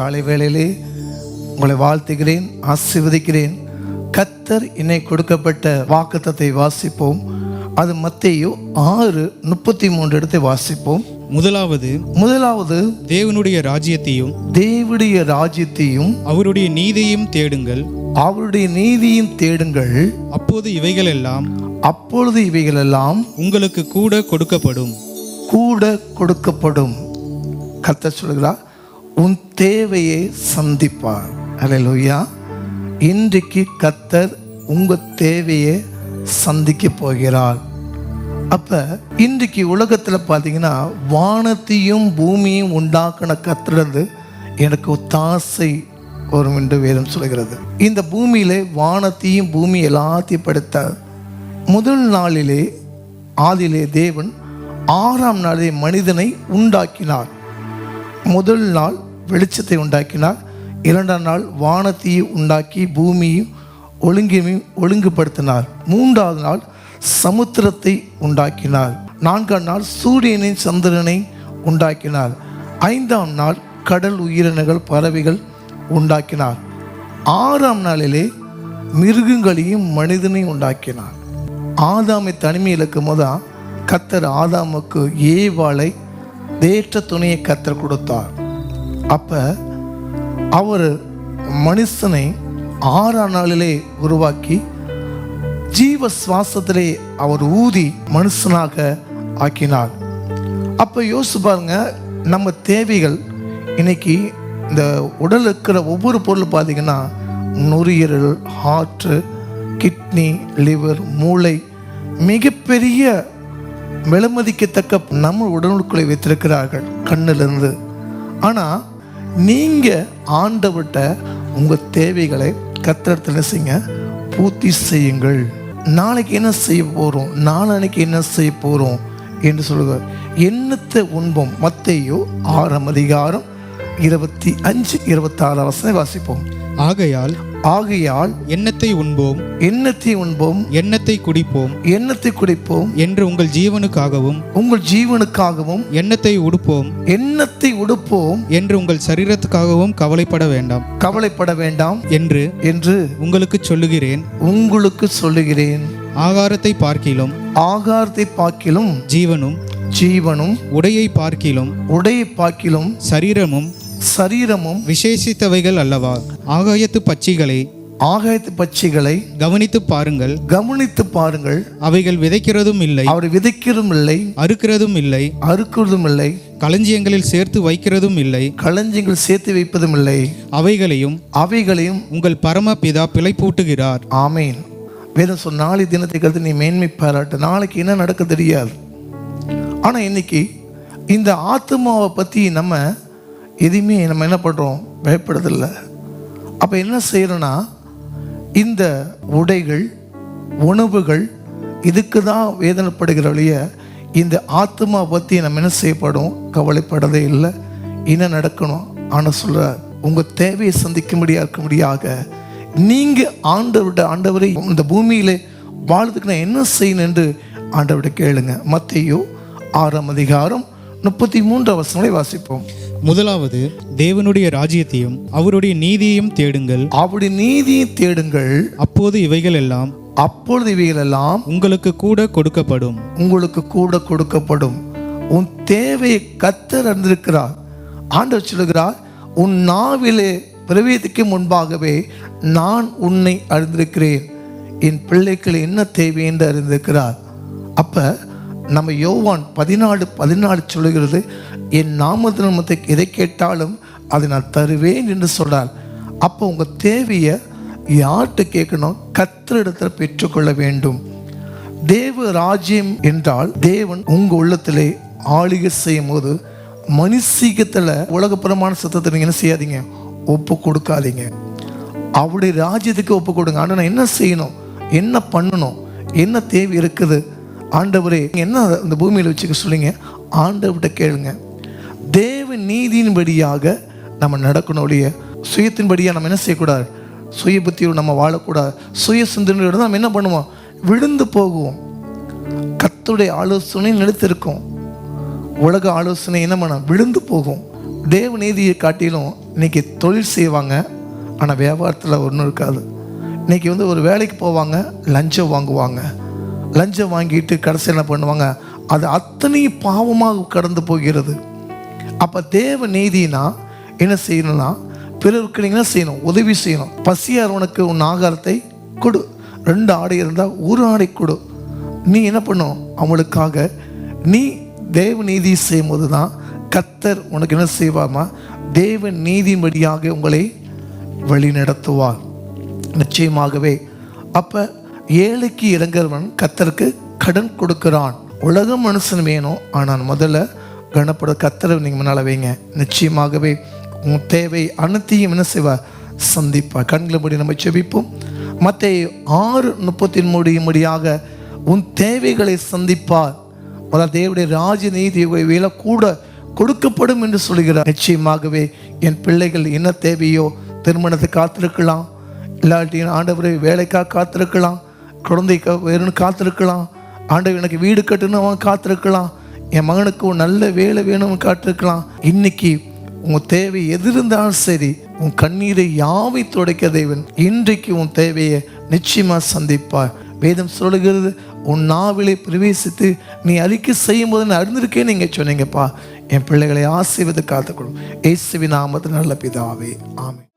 காலை வேளையிலே உங்களை வாழ்த்துகிறேன் ஆசீர்வதிக்கிறேன். கத்தர் இன்னை கொடுக்கப்பட்ட வாக்குத்தத்தை வாசிப்போம். அது மத்தேயு ஆறு முப்பத்தி மூன்று இடத்தை வாசிப்போம். முதலாவது முதலாவது தேவனுடைய ராஜ்யத்தையும் தேவனுடைய ராஜ்யத்தையும் அவருடைய நீதியையும் தேடுங்கள். அவருடைய நீதியும் தேடுங்கள். அப்போது இவைகளெல்லாம் அப்பொழுது இவைகளெல்லாம் உங்களுக்கு கூட கொடுக்கப்படும். கூட கொடுக்கப்படும். கர்த்தர் சொல்கிறார் உன் தேவையை சந்திப்பார். அல்லேலூயா இன்றைக்கு கத்தர் உங்க தேவையை சந்திக்க போகிறார். அப்ப இன்றைக்கு உலகத்துல பார்த்தீங்கன்னா வானத்தையும் பூமியும் உண்டாக்கின கத்துறது எனக்கு தாசை வரும் என்று வேதம் சொல்கிறது. இந்த பூமியிலே வானத்தையும் பூமி எல்லாத்தையும் படுத்த முதல் நாளிலே ஆதிலே தேவன் ஆறாம் நாளிலே மனிதனை உண்டாக்கினார். முதல் நாள் வெளிச்சத்தை உண்டாக்கினார். இரண்டாம் நாள் வானத்தையும் உண்டாக்கி பூமியும் ஒழுங்கையும் ஒழுங்குபடுத்தினார். மூன்றாவது நாள் சமுத்திரத்தை உண்டாக்கினார். நான்காம் நாள் சூரியனை சந்திரனை உண்டாக்கினார். ஐந்தாம் நாள் கடல் உயிரினங்கள் பறவைகள் உண்டாக்கினார். ஆறாம் நாளிலே மிருகங்களையும் மனிதனையும் உண்டாக்கினார். ஆதாமை தனிமையில் இருக்கும் போது கத்தர் ஆதாமுக்கு ஏவாளை தேற்ற துணையை கத்தர் கொடுத்தார். அப்ப அவர் மனுஷனை ஆறாம் நாளிலே உருவாக்கி ஜீவ சுவாசத்திலே அவர் ஊதி மனுஷனாக ஆக்கினார். அப்போ யோசிச்சு பாருங்க நம்ம தேவைகள் இன்னைக்கு இந்த உடல் இருக்கிற ஒவ்வொரு பொருள் பார்த்தீங்கன்னா நுரையீரல் ஹார்ட்டு கிட்னி லிவர் மூளை மிகப்பெரிய விலமதிக்கத்தக்க நம்ம உடனுக்குள்ளே வைத்திருக்கிறார்கள் கண்ணிலிருந்து. ஆனால் நீங்கள் ஆண்டவர்கிட்ட உங்கள் தேவைகளை கத்திரத்தில் செய்யுங்க பூர்த்தி செய்யுங்கள். நாளைக்கு என்ன செய்ய போகிறோம் நாளன்னைக்கு என்ன செய்ய போகிறோம் என்று சொல்லுவார். எண்ணத்தை உண்போம்? மத்தையோ ஆறாம் அதிகாரம் இருபத்தி அஞ்சு இருபத்தாறு அவசரம் வாசிப்போம். ஆகையால் ஆகையால் எண்ணத்தை உண்போம். எண்ணத்தை உண்போம். எண்ணத்தை குடிப்போம். எண்ணத்தை குடிப்போம். என்று உங்கள் ஜீவனுக்காகவும் உங்கள் ஜீவனுக்காகவும் எண்ணத்தை உடுப்போம். எண்ணத்தை உடுப்போம். என்று உங்கள் சரீரத்துக்காகவும் கவலைப்பட வேண்டாம். கவலைப்பட வேண்டாம். என்று என்று உங்களுக்கு சொல்லுகிறேன். உங்களுக்கு சொல்லுகிறேன். ஆகாரத்தை பார்க்கிலும் ஆகாரத்தை பாக்கிலும் ஜீவனும் ஜீவனும் உடையை பார்க்கிலும் உடையை பாக்கிலும் சரீரமும் சரீரமும் விசேஷித்தவைகள் அல்லவா? ஆகாயத்து பட்சிகளை ஆகாயத்து பட்சிகளை கவனித்து பாருங்கள். கவனித்து பாருங்கள். அவைகள் விதைக்கிறதும் இல்லை. அவர் விதைக்கிறதும் இல்லை. அறுக்கிறதும் இல்லை. அறுக்கிறதும் இல்லை. களஞ்சியங்களில் சேர்த்து வைக்கிறதும் இல்லை. களஞ்சியங்கள் சேர்த்து வைப்பதும் இல்லை. அவைகளையும் அவைகளையும் உங்கள் பரமபிதா பிழைப்பூட்டுகிறார். ஆமேன். வேதம் சொன்ன நாளை தினத்தை கருத்து நீ மேன்மை பாராட்டு. நாளைக்கு என்ன நடக்க தெரியாது. ஆனால் இன்னைக்கு இந்த ஆத்மாவை பற்றி நம்ம எதையுமே நம்ம என்ன பண்ணுறோம் பயப்படுறதில்ல. அப்போ என்ன செய்கிறோன்னா இந்த உடைகள் உணவுகள் இதுக்கு தான் வேதனைப்படுகிற வழிய இந்த ஆத்மா பற்றி நம்ம என்ன செய்யப்படும்? கவலைப்படதே இல்லை. என்ன நடக்கணும்? ஆனால் சொல்கிற உங்கள் தேவையை சந்திக்கும்படியாக இருக்கும்படியாக நீங்கள் ஆண்டவருடைய ஆண்டவரை இந்த பூமியிலே வாழ்றதுக்கு நான் என்ன செய்யணும் என்று ஆண்டவர்கிட்ட கேளுங்க. மத்தையோ ஆறாம் அதிகாரம் முப்பத்தி மூன்று வசனங்களை வாசிப்போம். முதலாவது தேவனுடைய ராஜ்யத்தையும் அவருடைய நீதியையும் தேடுங்கள். அவருடைய நீதியை தேடுங்கள். அப்போது இவைகள் எல்லாம் அப்பொழுது இவைகளெல்லாம் உங்களுக்கு கூட கொடுக்கப்படும். உங்களுக்கு கூட கொடுக்கப்படும். உன் தேவையை கத்தர் அறிந்திருக்கிறார். ஆண்டவர் சொல்லுகிறார் உன் நாவிலே பிரவேதிக்கு முன்பாகவே நான் உன்னை அறிந்திருக்கிறேன். என் பிள்ளைக்கு என்ன தேவை என்று அறிந்திருக்கிறார். அப்ப நம்ம யோவான் பதினாலு பதினாலு சொல்லுகிறது என் நாமத்து நாமத்தை எதை கேட்டாலும் அதை நான் தருவேன் என்று சொல்கிறார் அப்போ உங்கள் தேவையை யார்கிட்ட கேட்கணும்? கத்திரிடத்தில் பெற்றுக்கொள்ள வேண்டும். தேவ ராஜ்யம் என்றால் தேவன் உங்கள் உள்ளத்திலே ஆளுகை செய்யும் போது மனுஷீகத்தில் உலகப்புறமான சத்தத்தை நீங்கள் என்ன செய்யாதீங்க? ஒப்பு கொடுக்காதீங்க. அவருடைய ராஜ்யத்துக்கு ஒப்பு கொடுங்க. ஆனால் நான் என்ன செய்யணும்? என்ன பண்ணணும்? என்ன தேவை இருக்குது? ஆண்டவரே என்ன இந்த பூமியில் வச்சுக்க சொல்லுங்க ஆண்டவர்கிட்ட கேளுங்க. தேவ நீதியின்படியாக நம்ம நடக்கணும் ஒழிய சுயத்தின்படியாக நம்ம என்ன செய்யக்கூடாது? சுய புத்தியோடு நம்ம வாழக்கூடாது. சுய சிந்தனையோடு நம்ம என்ன பண்ணுவோம்? விழுந்து போகுவோம். கத்துடைய ஆலோசனை நிலைத்திருக்கும். உலக ஆலோசனை என்ன பண்ண? விழுந்து போகும். தேவ நீதியை காட்டிலும் இன்னைக்கு தொழில் செய்வாங்க. ஆனால் வியாபாரத்தில் ஒன்றும் இருக்காது. இன்னைக்கு வந்து ஒரு வேலைக்கு போவாங்க லஞ்சம் வாங்குவாங்க. லஞ்சம் வாங்கிட்டு கடைசி என்ன பண்ணுவாங்க? அது அத்தனை பாவமாக கடந்து போகிறது. அப்போ தேவ நீதினா என்ன செய்யணும்னா பிறருக்கு என்ன செய்யணும்? உதவி செய்யணும். பசியார் உனக்கு உன் ஆகாரத்தை கொடு. ரெண்டு ஆடை இருந்தால் ஒரு ஆடை கொடு. நீ என்ன பண்ணும்? அவங்களுக்காக நீ தேவ நீதி செய்யும்போது தான் கத்தர் உனக்கு என்ன செய்வாமா தேவ நீதியின்படியாக உங்களை வழி நடத்துவார் நிச்சயமாகவே. அப்போ ஏழைக்கு இறங்குறவன் கத்தருக்கு கடன் கொடுக்கிறான். உலக மனுஷன் வேணும். ஆனால் முதல்ல கனப்பட கத்தரை நீங்கள் முன்னால் வைங்க. நிச்சயமாகவே உன் தேவை அனைத்தையும் என்ன செய்வார் சந்திப்பார். கண்களை மூடி நம்ம செபிப்போம் மற்ற ஆறு முப்பத்தி முடியும்படியாக உன் தேவைகளை சந்திப்பார். முதல் தேவடைய ராஜ நீதி வேலை கூட கொடுக்கப்படும் என்று சொல்கிறார். நிச்சயமாகவே என் பிள்ளைகள் என்ன தேவையோ திருமணத்தை காத்திருக்கலாம். இல்லாட்டி ஆண்டவரை வேலைக்காக காத்திருக்கலாம். குழந்தைக்கு வேணும்னு காத்திருக்கலாம். ஆண்டவர் எனக்கு வீடு கட்டணும் அவன் காத்திருக்கலாம். என் மகனுக்கு ஒரு நல்ல வேலை வேணும்னு காத்திருக்கலாம். இன்னைக்கு உன் தேவை எது இருந்தாலும் சரி உன் கண்ணீரை யாவை துடைக்க தேவன் இன்றைக்கு உன் தேவையை நிச்சயமாக சந்திப்பார். வேதம் சொல்லுகிறது உன் நாவிலே பிரவேசித்து நீ அறிக்கை செய்யும் போது நான் அறிந்திருக்கேன் நீங்க சொன்னீங்கப்பா. என் பிள்ளைகளை ஆசீர்வதை காத்துக்கொள்ளும். ஏசுவி நாமத்தில் நல்ல பிதாவே. ஆமை